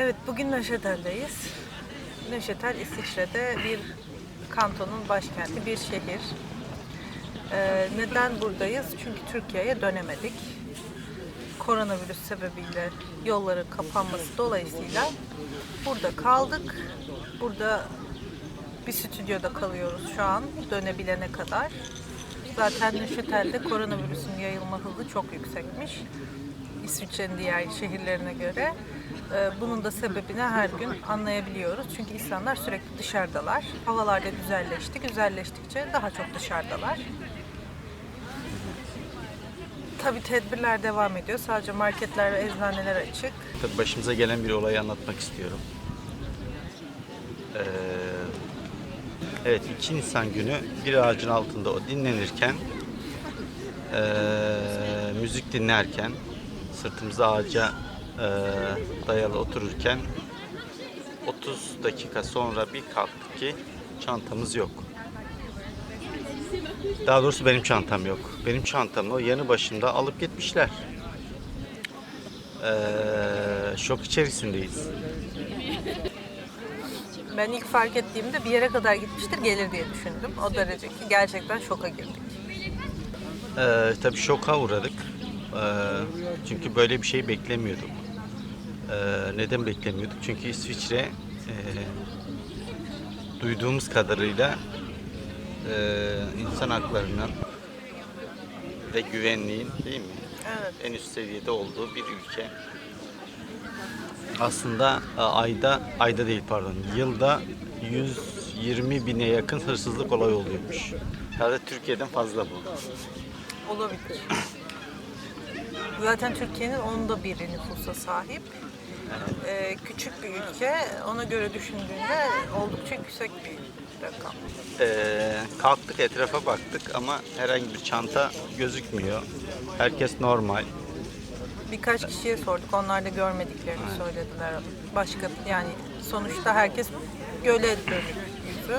Evet, bugün Neşetel'deyiz. Neşetel, İsviçre'de bir kantonun başkenti, bir şehir. Ee, neden buradayız? Çünkü Türkiye'ye dönemedik. Koronavirüs sebebiyle yolların kapanması dolayısıyla burada kaldık. Burada bir stüdyoda kalıyoruz şu an dönebilene kadar. Zaten Neşetel'de koronavirüsün yayılma hızı çok yüksekmiş. İsviçre'nin diğer şehirlerine göre. Ee, Bunun da sebebini her gün anlayabiliyoruz. Çünkü insanlar sürekli dışarıdalar. Havalar da güzelleşti. Güzelleştikçe daha çok dışarıdalar. Tabii tedbirler devam ediyor. Sadece marketler ve eczaneler açık. Tabii başımıza gelen bir olayı anlatmak istiyorum. Ee, evet, 2 Nisan günü bir ağacın altında o dinlenirken, ee, müzik dinlerken, sırtımıza ağaca ee, dayalı otururken 30 dakika sonra bir kalktık ki çantamız yok. Daha doğrusu benim çantam yok. Benim çantamı o yanı başımda alıp gitmişler. Ee, şok içerisindeyiz. Ben ilk fark ettiğimde bir yere kadar gitmiştir gelir diye düşündüm. O derece ki gerçekten şoka girdik. Ee, tabii şoka uğradık. Ee, çünkü böyle bir şey beklemiyorduk. Ee, neden beklemiyorduk? Çünkü İsviçre e, duyduğumuz kadarıyla e, insan haklarının ve güvenliğin değil mi? Evet. En üst seviyede olduğu bir ülke. Aslında e, ayda, ayda değil pardon, yılda 120 bine yakın hırsızlık olayı oluyormuş. Herhalde Türkiye'den fazla bu. Olabilir. Zaten Türkiye'nin onda biri nüfusa sahip. Ee, küçük bir ülke. Ona göre düşündüğünde oldukça yüksek bir rakam. Ee, kalktık etrafa baktık ama herhangi bir çanta gözükmüyor. Herkes normal. Birkaç kişiye sorduk. Onlar da görmediklerini söylediler. Başka yani sonuçta herkes göle dönük yüzü.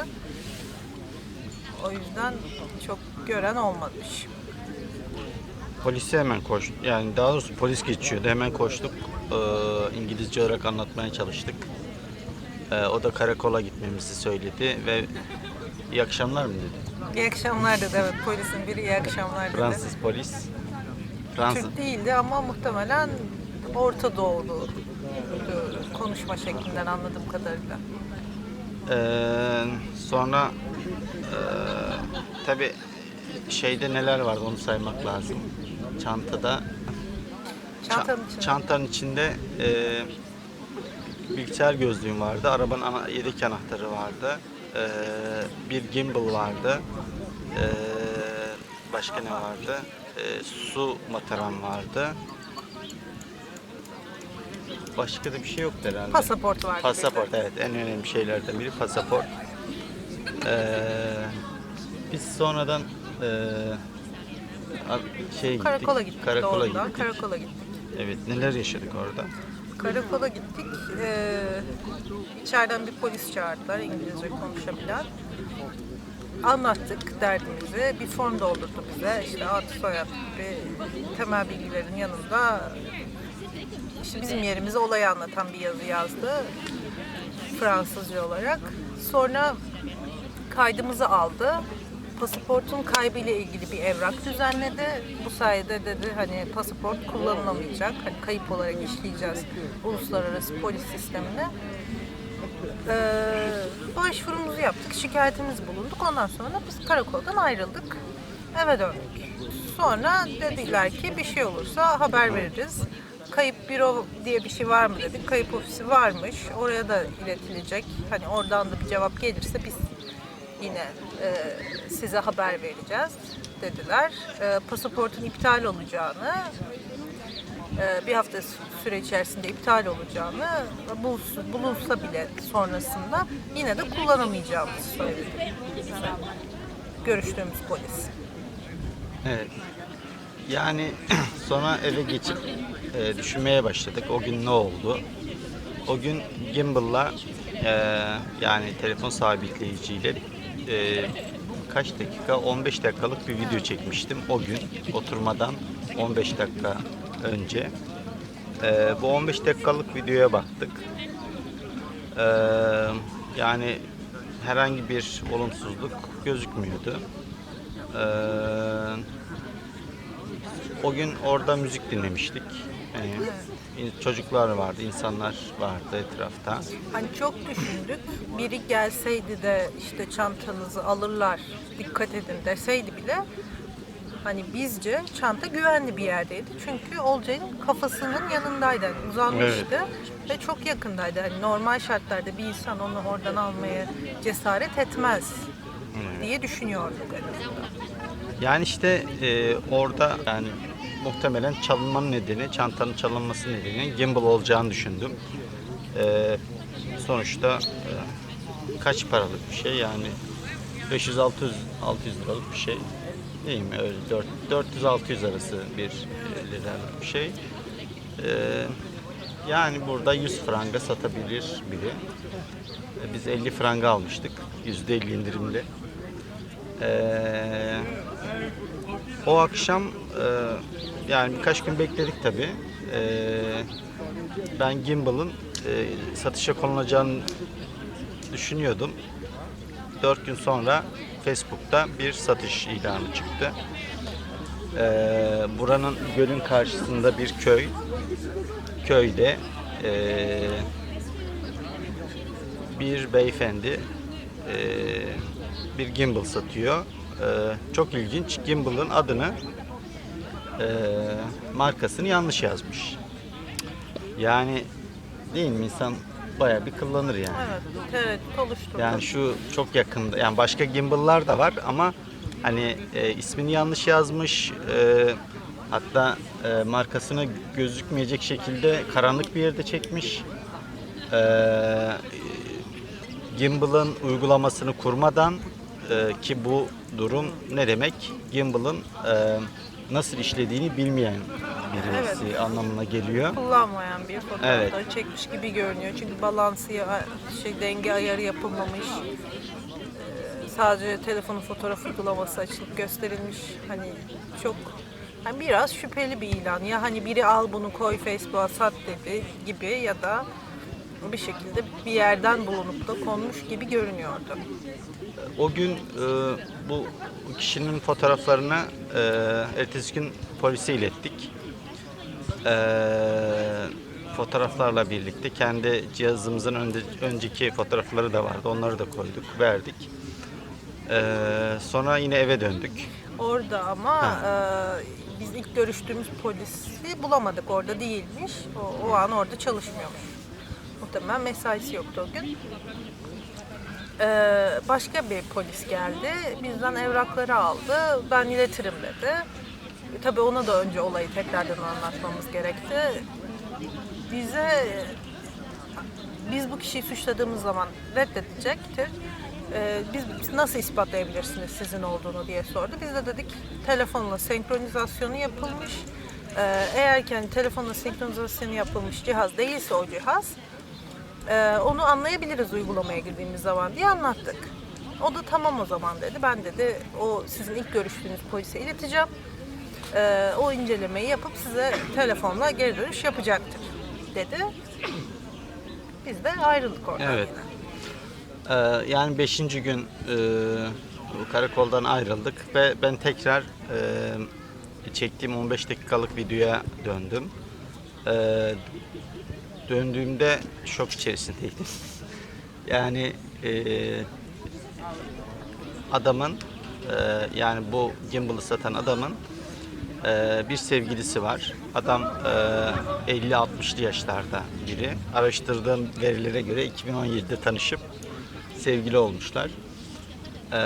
O yüzden çok gören olmamış. Polise hemen koş, yani daha doğrusu polis geçiyordu. Hemen koştuk. Ee, İngilizce olarak anlatmaya çalıştık. Ee, o da karakola gitmemizi söyledi ve iyi akşamlar mı dedi. İyi akşamlar dedi. Evet polisin biri iyi akşamlar dedi. Fransız polis. Fransız. Türk değildi ama muhtemelen Orta Doğulu e, konuşma şeklinden anladığım kadarıyla. Ee, sonra tabi şeyde neler vardı onu saymak lazım. Çantada Çantanın Ça- içinde. Çantanın içinde e, bilgisayar gözlüğüm vardı. Arabanın ana, yedek anahtarı vardı. E, bir gimbal vardı. E, başka ne vardı? E, su mataram vardı. Başka da bir şey yoktu herhalde. Pasaport vardı. Pasaport evet en önemli şeylerden biri pasaport. E, biz sonradan e, a- şey Karakola gittik. Karakola doğrudan. gittik. Karakola gittik. Evet, neler yaşadık orada? Karakola gittik. Ee, içeriden bir polis çağırdılar İngilizce konuşabilen. Anlattık derdimizi. Bir form doldurdu bize. İşte ad, soyad gibi temel bilgilerin yanında işte bizim yerimize olayı anlatan bir yazı yazdı. Fransızca olarak. Sonra kaydımızı aldı. Pasaportun kaybıyla ilgili bir evrak düzenledi. Bu sayede dedi hani pasaport kullanılamayacak. Hani kayıp olarak işleyeceğiz uluslararası polis sistemine. Ee, başvurumuzu yaptık, şikayetimizi bulunduk. Ondan sonra biz karakoldan ayrıldık. Eve döndük. Sonra dediler ki bir şey olursa haber veririz. Kayıp büro diye bir şey var mı dedik. Kayıp ofisi varmış. Oraya da iletilecek. Hani oradan da bir cevap gelirse biz yine e, size haber vereceğiz dediler. E, pasaportun iptal olacağını, e, bir hafta süre içerisinde iptal olacağını, bulunsa, bulunsa bile sonrasında yine de kullanamayacağımızı söyledi. Görüştüğümüz polis. Evet. Yani sonra eve geçip e, düşünmeye başladık. O gün ne oldu? O gün Gimbal'la e, yani telefon sabitleyiciyle e, kaç dakika? 15 dakikalık bir video çekmiştim o gün oturmadan 15 dakika önce. E, bu 15 dakikalık videoya baktık. Ee, yani herhangi bir olumsuzluk gözükmüyordu. Ee, o gün orada müzik dinlemiştik. Yani in- çocuklar vardı, insanlar vardı etrafta. Hani çok düşündük. Biri gelseydi de işte çantanızı alırlar, dikkat edin deseydi bile hani bizce çanta güvenli bir yerdeydi. Çünkü Olcay'ın kafasının yanındaydı. Yani uzanmıştı ve çok yakındaydı. Hani normal şartlarda bir insan onu oradan almaya cesaret etmez diye düşünüyorduk. Yani işte e, orada yani muhtemelen çalınmanın nedeni, çantanın çalınması nedeni gimbal olacağını düşündüm. E, sonuçta e, kaç paralık bir şey yani 500-600 600 liralık bir şey değil mi? Öyle 400-600 arası bir e, liralık bir şey. E, yani burada 100 franga satabilir biri. E, biz 50 franga almıştık. %50 indirimli. Ee, o akşam e, yani birkaç gün bekledik tabi. ben Gimbal'ın e, satışa konulacağını düşünüyordum. Dört gün sonra Facebook'ta bir satış ilanı çıktı. Ee, buranın gölün karşısında bir köy. Köyde e, bir beyefendi e, bir gimbal satıyor. E, çok ilginç. Gimbal'ın adını e, markasını yanlış yazmış. Yani değil mi insan bayağı bir kullanır yani. Evet, tereddüt oluşturdu. Yani şu çok yakında yani başka gimbal'lar da var ama hani e, ismini yanlış yazmış e, hatta e, markasına gözükmeyecek şekilde karanlık bir yerde çekmiş. E, Gimbal'ın uygulamasını kurmadan e, ki bu durum ne demek? Gimbal'ın e, nasıl işlediğini bilmeyen birisi anlamına geliyor. kullanmayan bir fotoğrafta Evet. çekmiş gibi görünüyor. Çünkü balansı ya- şey denge ayarı yapılmamış. Ee, sadece telefonun fotoğraf uygulaması açılıp gösterilmiş. Hani çok hani biraz şüpheli bir ilan. Ya hani biri al bunu koy Facebook'a sat dedi gibi ya da bir şekilde bir yerden bulunup da konmuş gibi görünüyordu. O gün e, bu kişinin fotoğraflarını e, ertesi gün polise ilettik. E, fotoğraflarla birlikte kendi cihazımızın önde, önceki fotoğrafları da vardı. Onları da koyduk, verdik. E, sonra yine eve döndük. Orada ama e, biz ilk görüştüğümüz polisi bulamadık. Orada değilmiş. O, o an orada çalışmıyormuş. Muhtemelen mesaisi yoktu o gün. E, başka bir polis geldi. Bizden evrakları aldı. Ben iletirim dedi. Tabii ona da önce olayı tekrardan anlatmamız gerekti. Bize biz bu kişiyi suçladığımız zaman reddedecektir. Ee, biz nasıl ispatlayabilirsiniz sizin olduğunu diye sordu. Biz de dedik telefonla senkronizasyonu yapılmış. Ee, eğer ki hani telefonla senkronizasyonu yapılmış cihaz değilse o cihaz e, onu anlayabiliriz uygulamaya girdiğimiz zaman diye anlattık. O da tamam o zaman dedi. Ben dedi o sizin ilk görüştüğünüz polise ileteceğim. Ee, o incelemeyi yapıp size telefonla geri dönüş yapacaktır dedi. Biz de ayrıldık oradan Evet. yine. Ee, yani beşinci gün e, karakoldan ayrıldık ve ben tekrar e, çektiğim 15 dakikalık videoya döndüm. Ee, döndüğümde şok içerisindeydim. yani e, adamın e, yani bu gimbal'ı satan adamın e, bir sevgilisi var. Adam e, 50-60'lı yaşlarda biri. Araştırdığım verilere göre 2017'de tanışıp sevgili olmuşlar. E,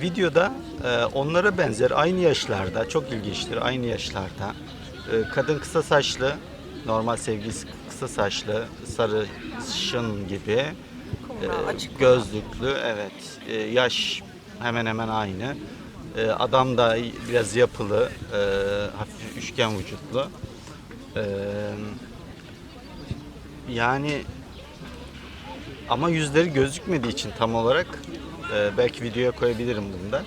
videoda e, onlara benzer aynı yaşlarda, çok ilginçtir aynı yaşlarda. E, kadın kısa saçlı, normal sevgilisi kısa saçlı, sarışın gibi. Kumral, e, gözlüklü, evet. E, yaş hemen hemen aynı. E, adam da biraz yapılı, e, hafif üçgen vücutlu. E, yani ama yüzleri gözükmediği için tam olarak e, belki videoya koyabilirim bunu da.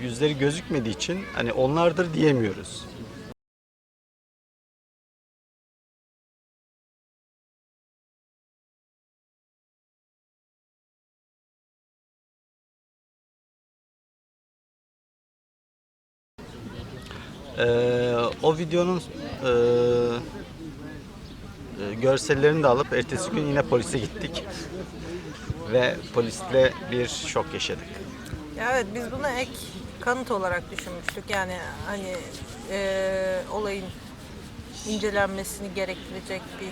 Yüzleri gözükmediği için hani onlardır diyemiyoruz. Ee, o videonun e, e, görsellerini de alıp ertesi gün yine polise gittik. Ve polisle bir şok yaşadık. Ya evet biz bunu ek kanıt olarak düşünmüştük. Yani hani eee, olayın incelenmesini gerektirecek bir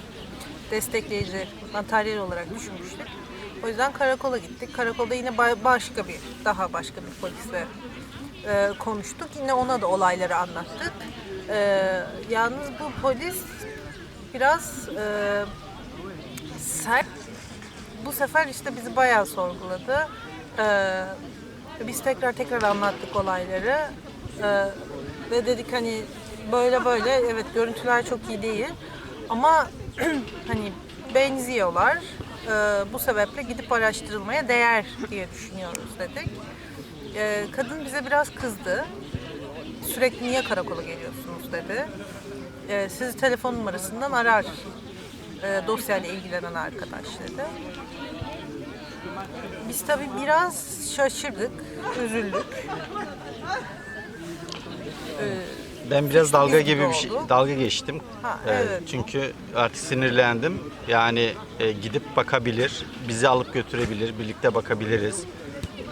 destekleyici materyal olarak düşünmüştük. O yüzden karakola gittik. Karakolda yine ba- başka bir, daha başka bir polisle eee, konuştuk. Yine ona da olayları anlattık. Eee, yalnız bu polis biraz eee sert bu sefer işte bizi bayağı sorguladı. Ee, biz tekrar tekrar anlattık olayları. Ee, ve dedik hani böyle böyle evet görüntüler çok iyi değil ama hani benziyorlar. Ee, bu sebeple gidip araştırılmaya değer diye düşünüyoruz dedik. Ee, kadın bize biraz kızdı. Sürekli niye karakola geliyorsunuz dedi. Ee, sizi telefon numarasından arar e, dosyayla ilgilenen arkadaş dedi. Biz tabii biraz şaşırdık, üzüldük. Ben biraz dalga gibi bir şey, dalga geçtim. Ha, Ee, evet. Çünkü artık sinirlendim. Yani e, gidip bakabilir, bizi alıp götürebilir, birlikte bakabiliriz.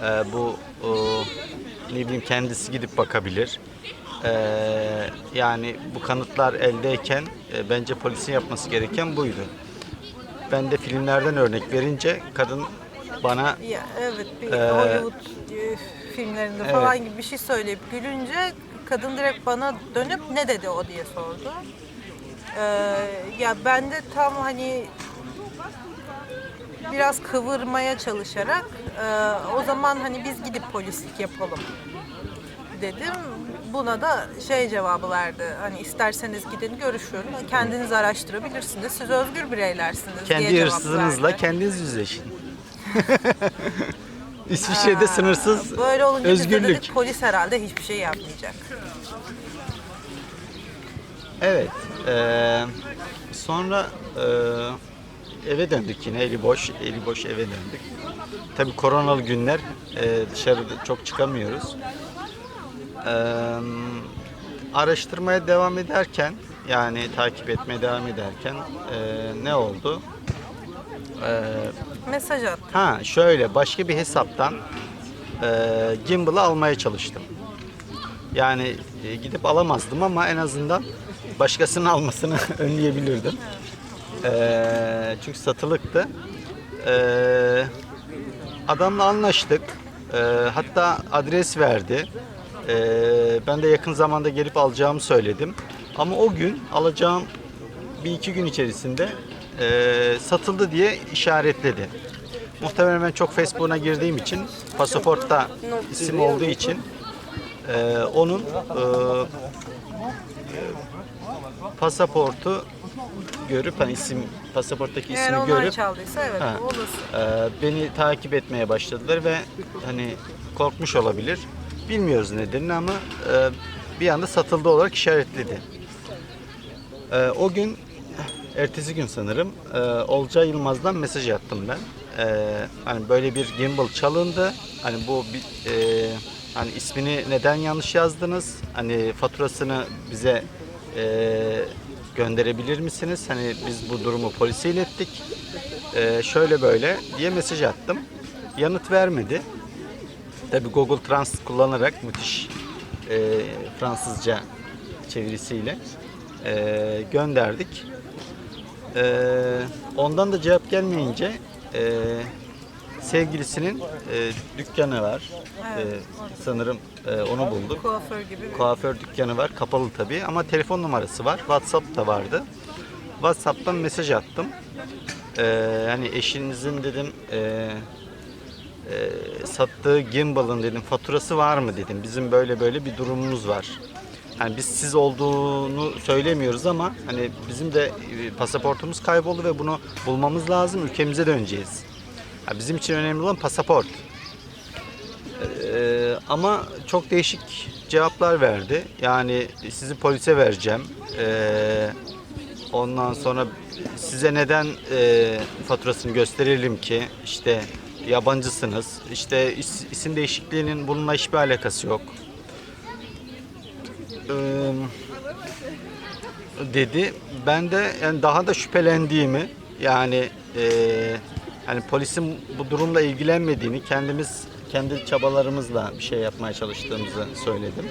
Ee, bu o, ne bileyim kendisi gidip bakabilir. Ee, yani bu kanıtlar eldeyken e, bence polisin yapması gereken buydu. Ben de filmlerden örnek verince kadın bana Ya evet bir Ee, Hollywood e, filmlerinde evet. falan gibi bir şey söyleyip gülünce kadın direkt bana dönüp ne dedi o diye sordu. Ee, ya ben de tam hani biraz kıvırmaya çalışarak e, o zaman hani biz gidip polislik yapalım dedim. Buna da şey cevabı verdi. Hani isterseniz gidin görüşün. Kendiniz araştırabilirsiniz. Siz özgür bireylersiniz diye kendi cevap hırsızınızla verdi. kendiniz yüzleşin. İsviçre'de sınırsız Böyle olunca biz de özgürlük. dedik polis herhalde hiçbir şey yapmayacak. Evet. eee, sonra eee, eve döndük yine eli boş, eli boş eve döndük. Tabii koronalı günler eee dışarıda çok çıkamıyoruz. Eee, araştırmaya devam ederken yani takip etmeye devam ederken eee, ne oldu? Eee Mesaj attı. Ha şöyle başka bir hesaptan e, gimbal'ı almaya çalıştım. Yani e, gidip alamazdım ama en azından başkasının almasını önleyebilirdim. E, çünkü satılıktı. E, adamla anlaştık. E, hatta adres verdi. E, ben de yakın zamanda gelip alacağımı söyledim. Ama o gün alacağım bir iki gün içerisinde e, satıldı diye işaretledi. Muhtemelen ben çok Facebook'una girdiğim için pasaportta isim olduğu için e, onun e, pasaportu görüp hani isim pasaporttaki Eğer ismi onlar görüp çaldıysa evet Ha. bu olası. e, beni takip etmeye başladılar ve hani korkmuş olabilir. Bilmiyoruz nedenini ama e, bir anda satıldı olarak işaretledi. E, o gün ertesi gün sanırım e, Olcay Yılmaz'dan mesaj attım ben. E, hani böyle bir gimbal çalındı. Hani bu bir, e, hani ismini neden yanlış yazdınız? Hani faturasını bize e, gönderebilir misiniz? Hani biz bu durumu polise ilettik. E, şöyle böyle diye mesaj attım. Yanıt vermedi. Tabi Google Translate kullanarak müthiş e, Fransızca çevirisiyle e, gönderdik. E, ondan da cevap gelmeyince e, sevgilisinin e, dükkanı var. E, sanırım e, onu bulduk. Kuaför gibi bir Kuaför dükkanı var. Kapalı tabii ama telefon numarası var. WhatsApp da vardı. WhatsApp'tan mesaj attım. Ee, hani eşinizin dedim e, e, sattığı gimbal'ın dedim faturası var mı dedim. Bizim böyle böyle bir durumumuz var. Hani biz siz olduğunu söylemiyoruz ama hani bizim de e, pasaportumuz kayboldu ve bunu bulmamız lazım. Ülkemize döneceğiz. Ya bizim için önemli olan pasaport. Ee, ama çok değişik cevaplar verdi. Yani sizi polise vereceğim. Ee, ondan sonra size neden e, faturasını gösterelim ki işte yabancısınız. İşte is- isim değişikliğinin bununla hiçbir alakası yok. e, dedi. Ben de yani daha da şüphelendiğimi yani e, hani polisin bu durumla ilgilenmediğini kendimiz kendi çabalarımızla bir şey yapmaya çalıştığımızı söyledim.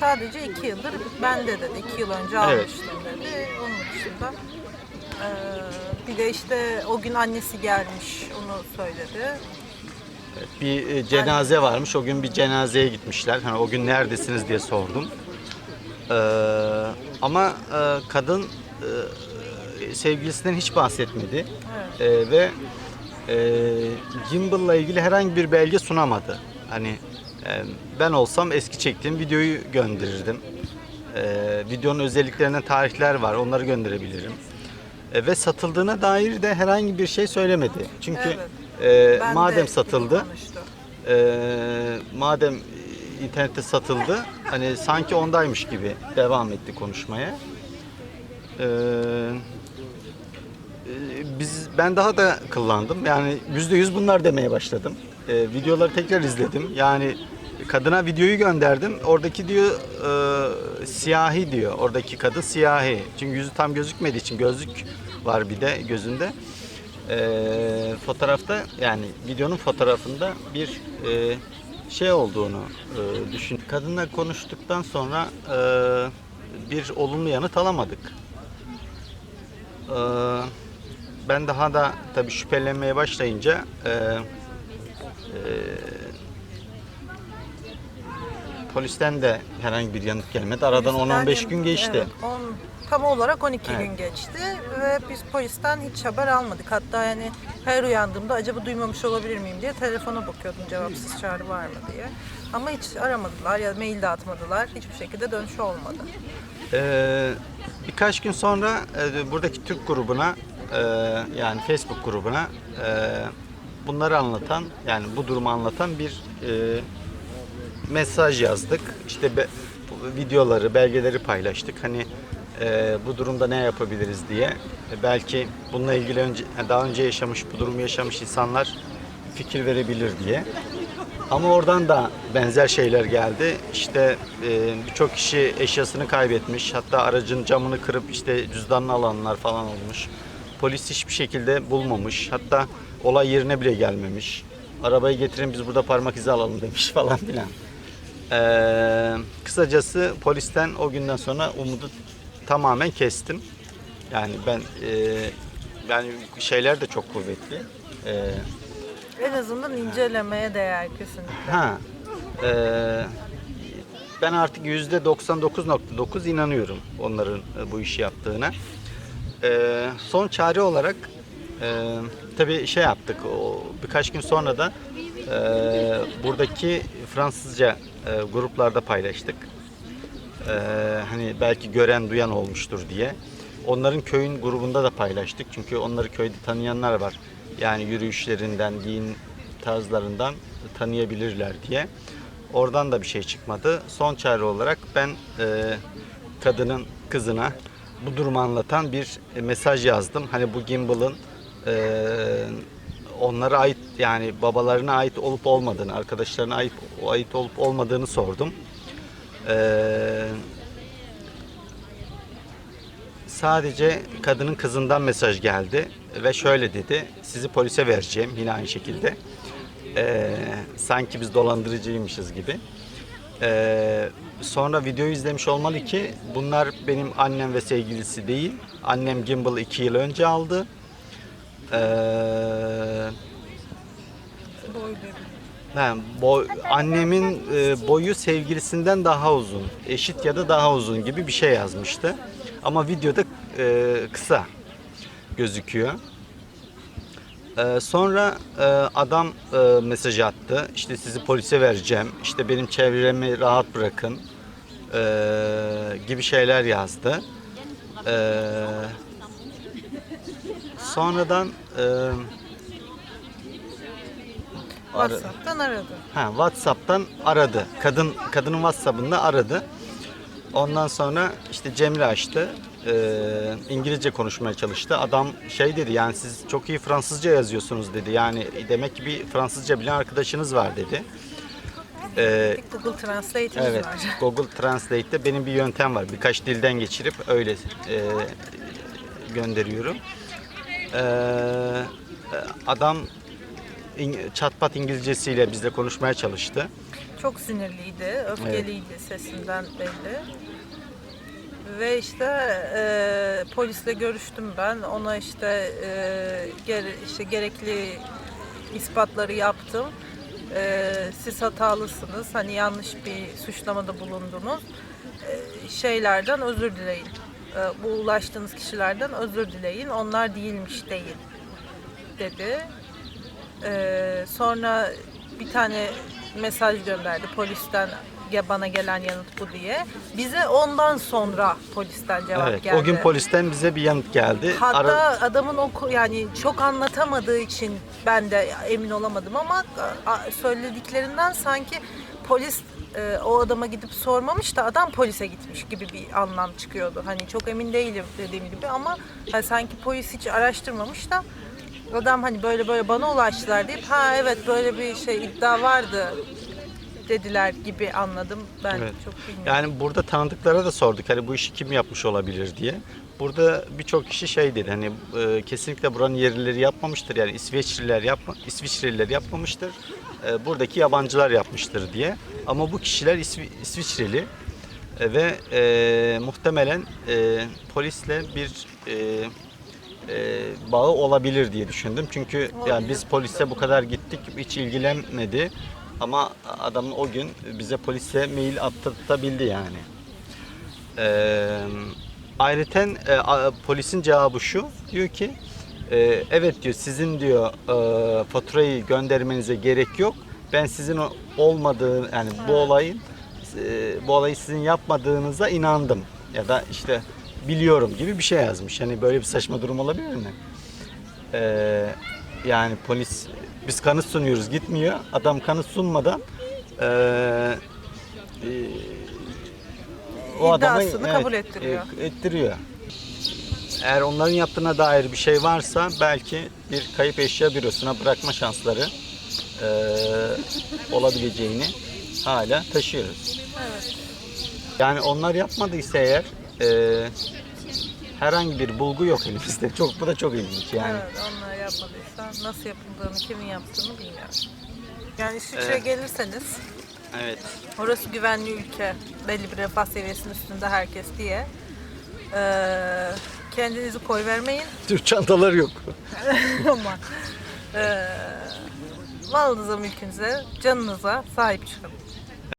Sadece iki yıldır bende dedi. iki yıl önce Evet. almıştım dedi. Onun dışında e, bir de işte o gün annesi gelmiş onu söyledi. Bir e, cenaze varmış. O gün bir cenazeye gitmişler. Hani o gün neredesiniz diye sordum. Ee, ama e, kadın e, sevgilisinden hiç bahsetmedi. Evet. Ee, ve e, Gimbal'la ilgili herhangi bir belge sunamadı. Hani e, ben olsam eski çektiğim videoyu gönderirdim. Ee, videonun özelliklerinden tarihler var. Onları gönderebilirim. E, ve satıldığına dair de herhangi bir şey söylemedi. Çünkü e, Ben de madem satıldı, ee, madem internette satıldı, hani sanki ondaymış gibi devam etti konuşmaya. E, biz ben daha da kıllandım. Yani yüzde yüz bunlar demeye başladım. Ee, videoları tekrar izledim. Yani kadına videoyu gönderdim. Oradaki diyor e, siyahi diyor. Oradaki kadın siyahi. Çünkü yüzü tam gözükmediği için gözlük var bir de gözünde. Ee, fotoğrafta yani videonun fotoğrafında bir e, şey olduğunu e, düşün. Kadınla konuştuktan sonra e, bir olumlu yanıt alamadık. Ee, ben daha da tabii şüphelenmeye başlayınca e, e, polisten de herhangi bir yanıt gelmedi. Aradan 10-15 gün geçti. Evet, on- tam olarak 12 Evet. gün geçti ve biz polisten hiç haber almadık. Hatta yani her uyandığımda acaba duymamış olabilir miyim diye telefona bakıyordum cevapsız çağrı var mı diye. Ama hiç aramadılar ya mail de atmadılar. Hiçbir şekilde dönüş olmadı. Ee, birkaç gün sonra e, buradaki Türk grubuna e, yani Facebook grubuna e, bunları anlatan yani bu durumu anlatan bir e, mesaj yazdık. İşte be- videoları, belgeleri paylaştık. Hani e, bu durumda ne yapabiliriz diye. E, belki bununla ilgili önce daha önce yaşamış, bu durumu yaşamış insanlar fikir verebilir diye. Ama oradan da benzer şeyler geldi. İşte e, birçok kişi eşyasını kaybetmiş. Hatta aracın camını kırıp işte cüzdanını alanlar falan olmuş. Polis hiçbir şekilde bulmamış. Hatta olay yerine bile gelmemiş. Arabayı getirin biz burada parmak izi alalım demiş falan filan. Ee, kısacası polisten o günden sonra umudu tamamen kestim. Yani ben e, yani şeyler de çok kuvvetli. Ee, En azından incelemeye değer kesinlikle. Ha. Eee, ben artık yüzde 99.9 inanıyorum onların bu işi yaptığına. Eee, son çare olarak eee tabii şey yaptık. O birkaç gün sonra da eee, buradaki Fransızca e, gruplarda paylaştık. Eee, hani belki gören duyan olmuştur diye. Onların köyün grubunda da paylaştık. Çünkü onları köyde tanıyanlar var. Yani yürüyüşlerinden, giyim tarzlarından tanıyabilirler diye. Oradan da bir şey çıkmadı. Son çare olarak ben eee, kadının kızına bu durumu anlatan bir e, mesaj yazdım. Hani bu gimbal'ın eee onlara ait yani babalarına ait olup olmadığını, arkadaşlarına ait, ait olup olmadığını sordum. Eee sadece kadının kızından mesaj geldi ve şöyle dedi. Sizi polise vereceğim yine aynı şekilde. Ee, sanki biz dolandırıcıymışız gibi. Ee, sonra videoyu izlemiş olmalı ki bunlar benim annem ve sevgilisi değil. Annem gimbal iki yıl önce aldı. Ee, Ha, boy, annemin e, boyu sevgilisinden daha uzun, eşit ya da daha uzun gibi bir şey yazmıştı. Ama videoda e, kısa gözüküyor. E, sonra e, adam e, mesaj attı. İşte sizi polise vereceğim. İşte benim çevremi rahat bırakın. e, gibi şeyler yazdı. E, sonradan e, ara- WhatsApp'tan aradı. Ha, WhatsApp'tan aradı. Kadın kadının WhatsApp'ında aradı. Ondan sonra işte Cemre açtı. Ee, İngilizce konuşmaya çalıştı. Adam şey dedi yani siz çok iyi Fransızca yazıyorsunuz dedi. Yani demek ki bir Fransızca bilen arkadaşınız var dedi. Ee, Google Translate'imiz Evet, var. Google Translate'te benim bir yöntem var. Birkaç dilden geçirip öyle e, gönderiyorum. Ee, adam çatpat İngilizcesiyle bizle konuşmaya çalıştı. Çok sinirliydi, öfkeliydi sesinden belli. Ve işte e, polisle görüştüm ben. Ona işte, e, gere- işte gerekli ispatları yaptım. E, siz hatalısınız, hani yanlış bir suçlamada bulundunuz. E, şeylerden özür dileyin. E, bu ulaştığınız kişilerden özür dileyin. Onlar değilmiş değil dedi. Ee, sonra bir tane mesaj gönderdi polisten bana gelen yanıt bu diye. Bize ondan sonra polisten cevap Evet, geldi. o gün polisten bize bir yanıt geldi. Hatta Ara- adamın o yani çok anlatamadığı için ben de emin olamadım ama söylediklerinden sanki polis e, o adama gidip sormamış da adam polise gitmiş gibi bir anlam çıkıyordu. Hani çok emin değilim dediğim gibi ama hani sanki polis hiç araştırmamış da adam hani böyle böyle bana ulaştılar deyip ha evet böyle bir şey iddia vardı dediler gibi anladım. Ben Evet. çok bilmiyorum. Yani burada tanıdıklara da sorduk hani bu işi kim yapmış olabilir diye. Burada birçok kişi şey dedi hani e, kesinlikle buranın yerlileri yapmamıştır yani İsveçliler yapma İsviçreliler yapmamıştır. e, buradaki yabancılar yapmıştır diye. Ama bu kişiler İsvi- İsviçreli e, ve e, muhtemelen e, polisle bir e, e, bağı olabilir diye düşündüm. Çünkü yani biz polise bu kadar gittik hiç ilgilenmedi. Ama adamın o gün bize polise mail attırtabildi yani. Ee, ayrıca e, a- polisin cevabı şu diyor ki e, evet diyor sizin diyor e, faturayı göndermenize gerek yok. Ben sizin o- olmadığı yani bu olayın e, bu olayı sizin yapmadığınıza inandım ya da işte biliyorum gibi bir şey yazmış. Hani böyle bir saçma durum olabilir mi? Ee, yani polis biz kanıt sunuyoruz gitmiyor. Adam kanıt sunmadan ee, e, İddiasını kabul ettiriyor. e, ettiriyor. Eğer onların yaptığına dair bir şey varsa belki bir kayıp eşya bürosuna bırakma şansları ee, olabileceğini hala taşıyoruz. Evet. Yani onlar yapmadıysa eğer ee, herhangi bir bulgu yok elimizde. Çok bu da çok ilginç yani. Evet, onlar yapmadıysa nasıl yapıldığını, kimin yaptığını bilmiyorum. Yani İsviçre'ye Evet. gelirseniz, Evet. orası güvenli ülke, belli bir refah seviyesinin üstünde herkes diye eee, kendinizi koy vermeyin Türk çantaları yok. ama eee malınıza, mülkünüze, canınıza sahip çıkın.